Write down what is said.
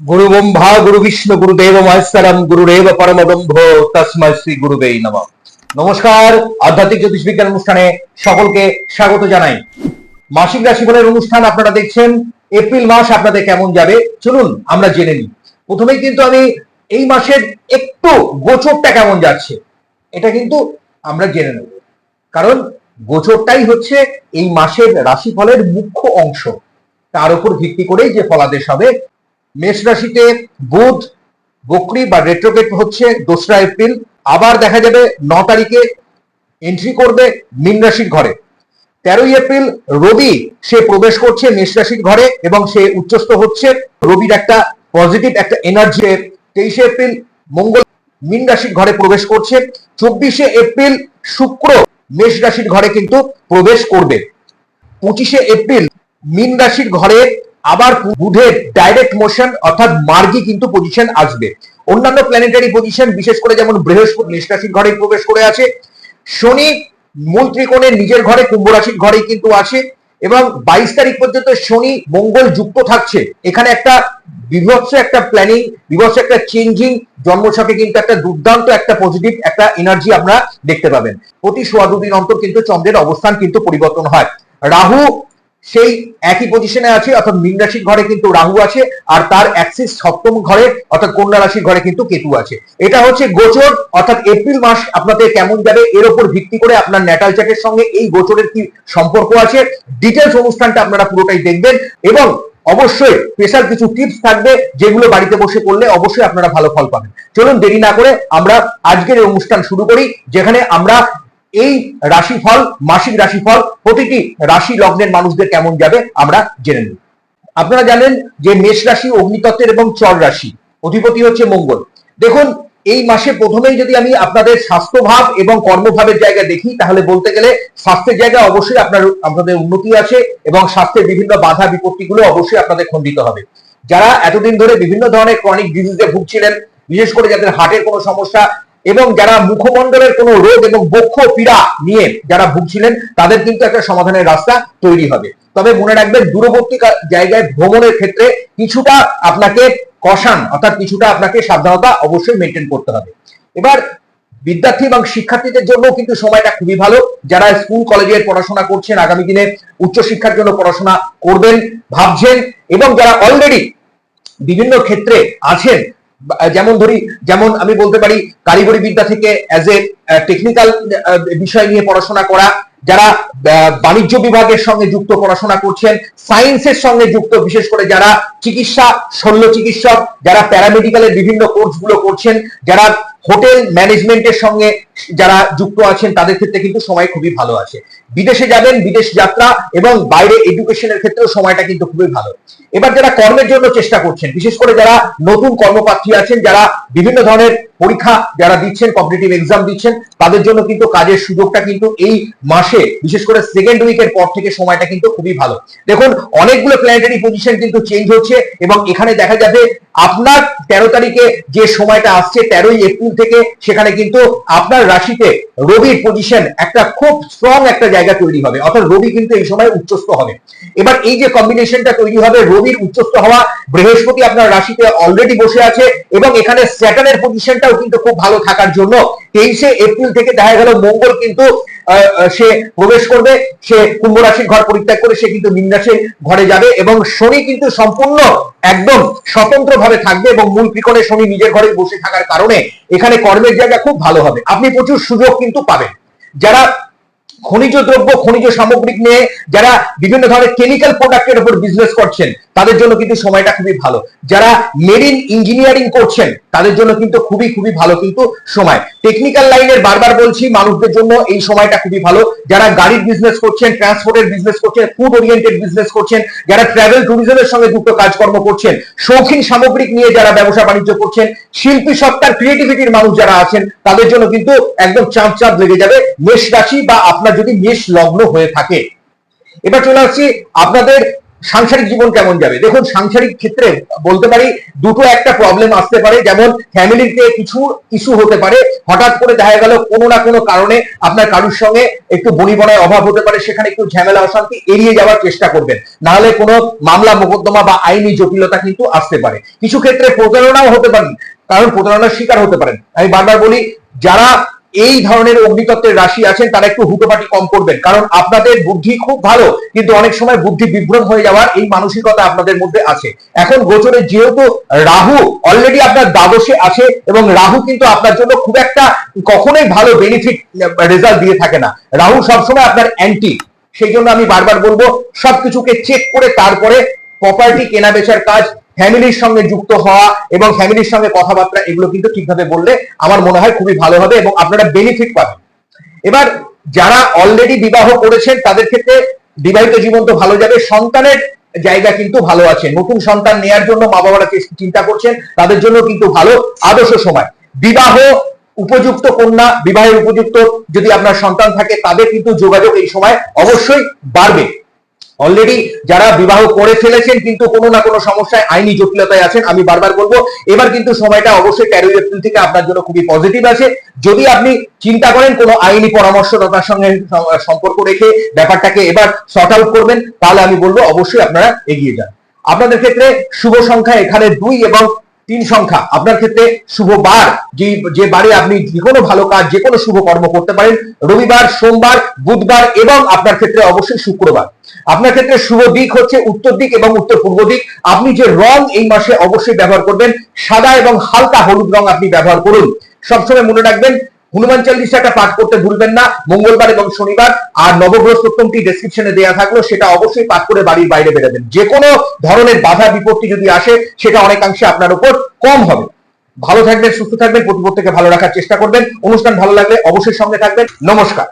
গুরু ব্রহ্মা গুরু বিষ্ণু গুরুদেব মহেশ্বরম গুরুদেব পরমব্রহ্ম তসময় শ্রী গুরুদেব নম নমস্কার আধ্যাত্মিক জ্যোতিষ বিজ্ঞান অনুষ্ঠানে সকলকে স্বাগত জানাই। মাসিক রাশিফলের অনুষ্ঠান আপনারা দেখছেন, এপ্রিল মাস আপনাদের কেমন যাবে, চলুন আমরা জেনে নিই। প্রথমেই কিন্তু আমি এই মাসের একটু গোচরটা কেমন যাচ্ছে, এটা কিন্তু আমরা জেনে নেব। কারণ গোচরটাই হচ্ছে এই মাসের রাশিফলের মুখ্য অংশ। তার উপর ভিত্তি করেই যে ফলাদেশ হবে মেষ রাশিতে বুধ, বকরি বা রেট্রোগেট হচ্ছে দোসরা এপ্রিল। আবার দেখা যাবে ন তারিখে এন্ট্রি করবে মীন রাশির ঘরে। তেরোই এপ্রিল রবি, সে প্রবেশ করছে মেষ রাশির ঘরে এবং সে উচ্চস্থ হচ্ছে। রবির একটা পজিটিভ একটা এনার্জি তেইশে এপ্রিল মঙ্গল মীন রাশির ঘরে প্রবেশ করছে। চব্বিশে এপ্রিল শুক্র মেষ রাশির ঘরে কিন্তু প্রবেশ করবে। পঁচিশে এপ্রিল মীন রাশির ঘরে আবার বুধের ডাইরেক্ট মোশন অর্থাৎ মার্গি কিন্তু পজিশন আসবে। অন্যান্য প্ল্যানেটারি পজিশন বিশেষ করে যেমন বৃহস্পতি মেষ রাশির ঘরে প্রবেশ করে আছে। শনি মূল ত্রিকোণের নিজের ঘরে, কুম্ভ রাশির ঘরেই কিন্তু আছে। এবং বাইশ তারিখ পর্যন্ত শনি মঙ্গল যুক্ত থাকছে। এখানে একটা বিভৎস একটা প্ল্যানিং বিভৎস একটা চেঞ্জিং জন্মছকে কিন্তু একটা দুর্দান্ত, একটা পজিটিভ একটা এনার্জি আমরা দেখতে পাবেন। প্রতি সোয়া দুদিন অন্তর কিন্তু চন্দ্রের অবস্থান কিন্তু পরিবর্তন হয়। রাহু সেই একই পজিশনে আছে, অর্থাৎ মীন রাশির ঘরে কিন্তু রাহু আছে, আর তার অ্যাক্সিস সপ্তম ঘরে, অর্থাৎ কন্যা রাশির ঘরে কিন্তু কেতু আছে। এটা হচ্ছে গোচর, অর্থাৎ এপ্রিল মাস আপনাদের কেমন যাবে, এর উপর ভিত্তি করে আপনার ন্যাটাল চার্টের সঙ্গে এই গোচরের কি সম্পর্ক আছে ডিটেলস অনুষ্ঠানটা আপনারা পুরোটাই দেখবেন, এবং অবশ্যই স্পেশাল কিছু টিপস থাকবে, যেগুলো বাড়িতে বসে করলে অবশ্যই আপনারা ভালো ফল পাবেন। চলুন দেরি না করে আমরা আজকের অনুষ্ঠান শুরু করি, যেখানে আমরা এই রাশিফল, মাসিক রাশিফল, প্রতিটি রাশি লগ্নের মানুষদের কেমন যাবে আমরা জেনে নিই আপনারা জানেন যে মেষ রাশি অগ্নিতত্ত্বের এবং চর রাশি, অধিপতি হচ্ছে মঙ্গল। দেখুন, এই মাসে প্রথমেই যদি আমি আপনাদের স্বাস্থ্যভাব এবং কর্মভাবের জায়গা দেখি, তাহলে বলতে গেলে স্বাস্থ্যের জায়গায় অবশ্যই আপনার, আপনাদের উন্নতি আছে এবং স্বাস্থ্যের বিভিন্ন বাধা বিপত্তিগুলো অবশ্যই আপনাদের খণ্ডিত হবে। যারা এতদিন ধরে বিভিন্ন ধরনের ক্রনিক ডিজিজে ভুগছিলেন, বিশেষ করে যাদের হার্টের কোনো সমস্যা এবং যারা মুখমণ্ডলের কোনো রোগ এবং বক্ষ পীড়া নিয়ে যারা ভুগছিলেন, তাদের কিন্তু একটা সমাধানের রাস্তা তৈরি হবে। তবে মনে রাখবেন, দূরবর্তী জায়গায় ভ্রমণের ক্ষেত্রে কিছুটা আপনাকে কষান, অর্থাৎ কিছুটা আপনাকে সাবধানতা অবশ্যই মেনটেন করতে হবে। এবার, বিদ্যার্থী এবং শিক্ষার্থীদের জন্য কিন্তু সময়টা খুবই ভালো। যারা স্কুল কলেজের পড়াশোনা করছেন, আগামী দিনে উচ্চশিক্ষার জন্য পড়াশোনা করবেন, ভাবছেন এবং যারা অলরেডি বিভিন্ন ক্ষেত্রে আছেন যেমন ধরি, যেমন আমি বলতে পারি, কারিগরি বিদ্যা থেকে অ্যাজ এ টেকনিক্যাল বিষয় নিয়ে পড়াশোনা করা, যারা বাণিজ্য বিভাগের সঙ্গে যুক্ত পড়াশোনা করছেন সায়েন্সের সঙ্গে যুক্ত, বিশেষ করে যারা চিকিৎসা, শল্য চিকিৎসক, যারা প্যারামেডিক্যালের বিভিন্ন কোর্সগুলো করছেন, যারা হোটেল ম্যানেজমেন্টের সঙ্গে যারা যুক্ত আছেন, তাদের ক্ষেত্রে কিন্তু সময় খুবই ভালো আছে বিদেশে যাবেন, বিদেশ যাত্রা এবং বাইরে এডুকেশনের ক্ষেত্রেও সময়টা কিন্তু খুবই ভালো। এবার যারা কর্মের জন্য চেষ্টা করছেন, বিশেষ করে যারা নতুন কর্মপ্রার্থী আছেন, যারা বিভিন্ন ধরনের পরীক্ষা যারা দিচ্ছেন কম্পিটিটিভ এক্সাম দিচ্ছেন, তাদের জন্য কিন্তু কাজের সুযোগটা কিন্তু এই মাসে, বিশেষ করে সেকেন্ড উইকের পর থেকে সময়টা কিন্তু খুবই ভালো। দেখুন, অনেকগুলো প্ল্যানেটারি পজিশন কিন্তু চেঞ্জ হচ্ছে এবং এখানে দেখা যাবে আপনার তেরো তারিখে যে সময়টা আসছে, তেরোই এপ্রিল থেকে সেখানে কিন্তু আপনার রাশিতে রবির পজিশন একটা খুব স্ট্রং একটা জায়গা তৈরি হবে। অর্থাৎ রবি কিন্তু এই সময় উচ্চস্থ হবে। এবার এই যে কম্বিনেশনটা তৈরি হবে, রবির উচ্চস্থ হওয়া, বৃহস্পতি আপনার রাশিতে অলরেডি বসে আছে এবং এখানে স্যাটার্নের পজিশনটাও কিন্তু খুব ভালো থাকার জন্য তেইশে এপ্রিল থেকে দেখা গেল, মঙ্গল কিন্তু সে প্রবেশ করবে, সে কুম্ভ রাশির ঘর পরিত্যাগ করে সে কিন্তু মীন রাশির ঘরে যাবে এবং শনি কিন্তু সম্পূর্ণ একদম স্বতন্ত্র ভাবে থাকবে এবং মূল ত্রিকোণে শনি নিজের ঘরে বসে থাকার কারণে এখানে কর্মের জায়গা খুব ভালো হবে। আপনি প্রচুর সুযোগ কিন্তু পাবেন। যারা খনিজ দ্রব্য, খনিজ সামগ্রিক নিয়ে যারা বিভিন্ন ধরনের কেমিক্যাল প্রোডাক্টের উপর বিজনেস করছেন, তাদের জন্য কিন্তু সময়টা খুবই ভালো। যারা মেরিন ইঞ্জিনিয়ারিং করছেন, তাদের জন্য কিন্তু খুবই খুবই ভালো কিন্তু সময়। টেকনিক্যাল লাইনের বারবার বলছি, মানুষদের জন্য এই সময়টা খুবই ভালো। যারা গাড়ির বিজনেস করছেন ট্রান্সপোর্টের বিজনেস করছেন ফুড ওরিয়েন্টেড বিজনেস করছেন, যারা ট্রাভেল ট্যুরিজমের সঙ্গে যুক্ত কাজকর্ম করছেন, শৌখিন সামগ্রিক নিয়ে যারা ব্যবসা বাণিজ্য করছেন, শিল্পী সত্তার ক্রিয়েটিভিটির মানুষ যারা আছেন, তাদের জন্য কিন্তু একদম চাঁদ চাঁদ লেগে যাবে মেষ রাশি বা আপনার যদি মেষ লগ্ন হয়ে থাকে। এবার চলে আসছি আপনাদের সাংসারিক জীবন কেমন যাবে? দেখুন, সাংসারিক ক্ষেত্রে বলতে পারি দুটো একটা প্রবলেম আসতে পারে। যেমন ফ্যামিলিতে কিছু ইস্যু হতে পারে। হঠাৎ করে দেখা গেল কোনো না কোনো কারণে আপনার কারুর সঙ্গে একটু বনিবনায় অভাব হতে পারে, সেখানে একটু ঝামেলা, অশান্তি এড়িয়ে যাওয়ার চেষ্টা করবেন। নাহলে কোনো মামলা, মোকদ্দমা বা আইনি জটিলতা কিন্তু আসতে পারে। কিছু ক্ষেত্রে প্রতারণাও হতে পারেন কারণ প্রতারণার শিকার হতে পারেন। আমি বারবার বলি, যারা এই ধরনের অগ্নিতত্ত্বের রাশি আছেন, তারা একটু হুটোপাটি কম করবেন। কারণ আপনাদের বুদ্ধি খুব ভালো, কিন্তু অনেক সময় বুদ্ধি বিভ্রম হয়ে যাওয়ার এই মানসিকতা আপনাদের মধ্যে আছে। এখন গোচরে যেহেতু রাহু অলরেডি আপনার দ্বাদশে আছে, এবং রাহু কিন্তু আপনার জন্য খুব একটা কখনোই ভালো বেনিফিট রেজাল্ট দিয়ে থাকে না। রাহু সবসময় আপনার অ্যান্টি সেই জন্য আমি বারবার বলব, সবকিছুকে চেক করে তারপরে প্রপার্টি কেনা বেচার কাজ ফ্যামিলির সঙ্গে যুক্ত হওয়া এবং ফ্যামিলির সঙ্গে কথাবার্তা এগুলো কিন্তু ঠিকভাবে বললে আমার মনে হয় খুবই ভালো হবে এবং আপনারা বেনিফিট পাবেন। এবার যারা অলরেডি বিবাহ করেছেন, তাদের ক্ষেত্রে বিবাহিত জীবন তো ভালো যাবে, সন্তানের জায়গা কিন্তু ভালো আছে। নতুন সন্তান নেয়ার জন্য মা বাবারা চিন্তা করছেন? তাদের জন্য কিন্তু ভালো আদর্শ সময়। বিবাহ উপযুক্ত কন্যা, বিবাহের উপযুক্ত যদি আপনার সন্তান থাকে, তাদের কিন্তু যোগাযোগ এই সময় অবশ্যই বাড়বে। অলরেডি যারা বিবাহ করে ফেলেছেন কিন্তু কোনো না কোনো সমস্যায় আইনি জটিলতায় আছেন, আমি বারবার বলব, এবার কিন্তু সময়টা অবশ্যই তেরোই এপ্রিল থেকে আপনার জন্য খুবই পজিটিভ আছে। যদি আপনি চিন্তা করেন কোনো আইনি পরামর্শদাতার সঙ্গে সম্পর্ক রেখে ব্যাপারটাকে এবার শর্ট আউট করবেন, তাহলে আমি বলব অবশ্যই আপনারা এগিয়ে যান। আপনাদের ক্ষেত্রে শুভ সংখ্যা এখানে দুই এবং তিন সংখ্যা। আপনার ক্ষেত্রে শুভ বার। যে বারে আপনি যে কোনো ভালো কাজ, যে কোনো শুভ কর্ম করতে পারেন, রবিবার, সোমবার, বুধবার এবং আপনার ক্ষেত্রে অবশ্যই শুক্রবার। আপনার ক্ষেত্রে শুভ দিক হচ্ছে উত্তর দিক এবং উত্তর পূর্ব দিক। আপনি যে রং এই মাসে অবশ্যই ব্যবহার করবেন, সাদা এবং হালকা হলুদ রং আপনি ব্যবহার করুন। সবসময় মনে রাখবেন হনুমান চালিশাটা পাঠ করতে ভুলবেন না, মঙ্গলবার এবং শনিবার, আর নবগ্রহ সপ্তমটি ডেসক্রিপশনে দেওয়া থাকল, সেটা অবশ্যই পাঠ করে বাড়ির বাইরে বেরোবেন। যে কোনো ধরনের বাধা, বিপত্তি যদি আসে, সেটা অনেকাংশে আপনার উপর কম হবে। ভালো থাকবেন, সুস্থ থাকবেন, প্রতিপত্তিকে ভালো রাখার চেষ্টা করবেন। অনুষ্ঠান ভালো লাগলে অবশ্যই সঙ্গে থাকবেন। নমস্কার।